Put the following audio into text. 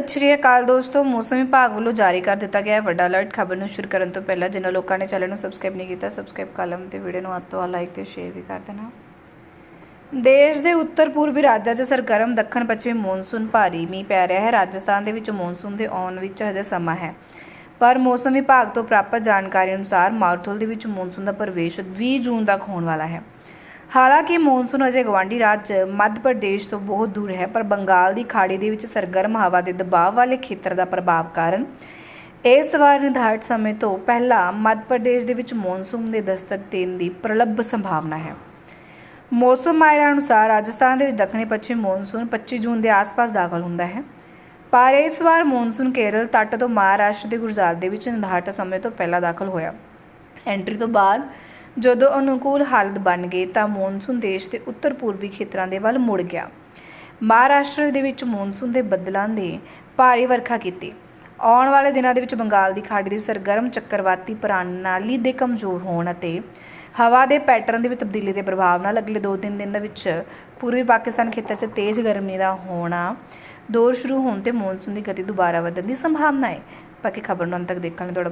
ਸਤਿ ਸ਼੍ਰੀ ਅਕਾਲ ਦੋਸਤੋ, ਮੌਸਮ ਵਿਭਾਗ ਵੱਲੋਂ ਜਾਰੀ ਕਰ ਦਿੱਤਾ ਗਿਆ ਹੈ ਵੱਡਾ ਅਲਰਟ ਖਬਰ ਨੂੰ ਸ਼ੁਰੂ ਕਰਨ ਤੋਂ ਪਹਿਲਾਂ ਜਿਨ੍ਹਾਂ ਲੋਕਾਂ ਨੇ ਚੈਨਲ ਨੂੰ ਸਬਸਕ੍ਰਾਈਬ ਨਹੀਂ ਕੀਤਾ ਸਬਸਕ੍ਰਾਈਬ ਕਾਲਮ ਤੇ ਵੀਡੀਓ ਨੂੰ ਅੱਤੋਂ ਲਾਈਕ ਤੇ ਸ਼ੇਅਰ ਵੀ ਕਰ ਦੇਣਾ। ਦੇਸ਼ ਦੇ ਉੱਤਰ ਪੂਰਬੀ ਰਾਜਾਂ 'ਚ ਸਰਗਰਮ ਦੱਖਣ ਪੱਛਮੀ ਮੌਨਸੂਨ ਭਾਰੀ ਮੀਂਹ ਪੈ ਰਿਹਾ ਹੈ। ਰਾਜਸਥਾਨ ਦੇ ਵਿੱਚ ਮੌਨਸੂਨ ਦੇ ਆਉਣ ਵਿੱਚ ਹਜੇ ਸਮਾਂ ਹੈ। ਪਰ ਮੌਸਮ ਵਿਭਾਗ ਤੋਂ ਪ੍ਰਾਪਤ ਜਾਣਕਾਰੀ ਅਨੁਸਾਰ ਮਾਰੂਥਲ ਦੇ ਵਿੱਚ ਮੌਨਸੂਨ ਦਾ ਪ੍ਰਵੇਸ਼ 20 ਜੂਨ ਤੱਕ ਹੋਣ ਵਾਲਾ ਹੈ। ਹਾਲਾਂਕਿ ਮੌਨਸੂਨ ਅਜੇ ਗਵਾਂਢੀ ਰਾਜ ਮੱਧ ਪ੍ਰਦੇਸ਼ ਤੋਂ ਬਹੁਤ ਦੂਰ ਹੈ, ਪਰ ਬੰਗਾਲ ਦੀ ਖਾੜੀ ਦੇ ਵਿੱਚ ਸਰਗਰਮ ਹਵਾ ਦੇ ਦਬਾਅ ਵਾਲੇ ਖੇਤਰ ਦਾ ਪ੍ਰਭਾਵ ਕਾਰਨ ਇਸ ਵਾਰ ਨਿਰਧਾਰਤ ਸਮੇਂ ਤੋਂ ਪਹਿਲਾਂ ਮੱਧ ਪ੍ਰਦੇਸ਼ ਦੇ ਵਿੱਚ ਮੌਨਸੂਨ ਦੇ ਦਸਤਕ ਦੇਣ ਦੀ ਪ੍ਰਲੱਭ ਸੰਭਾਵਨਾ ਹੈ। ਮੌਸਮ ਮਾਹਿਰਾਂ ਅਨੁਸਾਰ ਰਾਜਸਥਾਨ ਦੇ ਵਿੱਚ ਦੱਖਣੀ ਪੱਛਮੀ ਮੌਨਸੂਨ 25 ਜੂਨ ਦੇ ਆਸ-ਪਾਸ ਦਾਖਲ ਹੁੰਦਾ ਹੈ। ਪਰ ਇਸ ਵਾਰ ਮੌਨਸੂਨ ਕੇਰਲ ਤੱਟ ਤੋਂ ਮਹਾਰਾਸ਼ਟਰ ਦੇ ਗੁਜਰਾਤ ਦੇ ਵਿੱਚ ਨਿਰਧਾਰਤ ਸਮੇਂ ਤੋਂ ਪਹਿਲਾਂ ਦਾਖਲ ਹੋਇਆ। ਐਂਟਰੀ ਤੋਂ ਬਾਅਦ ਜਦੋਂ ਅਨੁਕੂਲ ਹਾਲਤ ਬਣ ਗਈ ਤਾਂ ਮੌਨਸੂਨ ਦੇਸ਼ ਦੇ ਉੱਤਰ ਪੂਰਬੀ ਖੇਤਰਾਂ ਦੇ ਵੱਲ ਮੁੜ ਗਿਆ। ਮਹਾਰਾਸ਼ਟਰ ਦੇ ਵਿੱਚ ਮੌਨਸੂਨ ਦੇ ਬੱਦਲਾਂ ਨੇ ਭਾਰੀ ਵਰਖਾ ਕੀਤੀ। ਆਉਣ ਵਾਲੇ ਦਿਨਾਂ ਦੇ ਵਿੱਚ ਬੰਗਾਲ ਦੀ ਖਾੜੀ ਦੀ ਸਰਗਰਮ ਚੱਕਰਵਾਤੀ ਪ੍ਰਣਾਲੀ ਦੇ ਕਮਜ਼ੋਰ ਹੋਣ ਅਤੇ ਹਵਾ ਦੇ ਪੈਟਰਨ ਦੇ ਵਿੱਚ ਤਬਦੀਲੀ ਦੇ ਪ੍ਰਭਾਵ ਨਾਲ ਅਗਲੇ 2-3 ਦਿਨ ਦੇ ਵਿੱਚ ਪੂਰਬੀ ਪਾਕਿਸਤਾਨ ਖੇਤਰ 'ਚ ਤੇਜ਼ ਗਰਮੀ ਦਾ ਹੋਣਾ ਦੌਰ ਸ਼ੁਰੂ ਹੋਣ ਤੇ ਮੌਨਸੂਨ ਦੀ ਗਤੀ ਦੁਬਾਰਾ ਵਧਣ ਦੀ ਸੰਭਾਵਨਾ ਹੈ। ਬਾਕੀ ਖਬਰ ਨੂੰ ਅੰਤ ਤੱਕ ਦੇਖਣ ਲਈ ਤੁਹਾਡਾ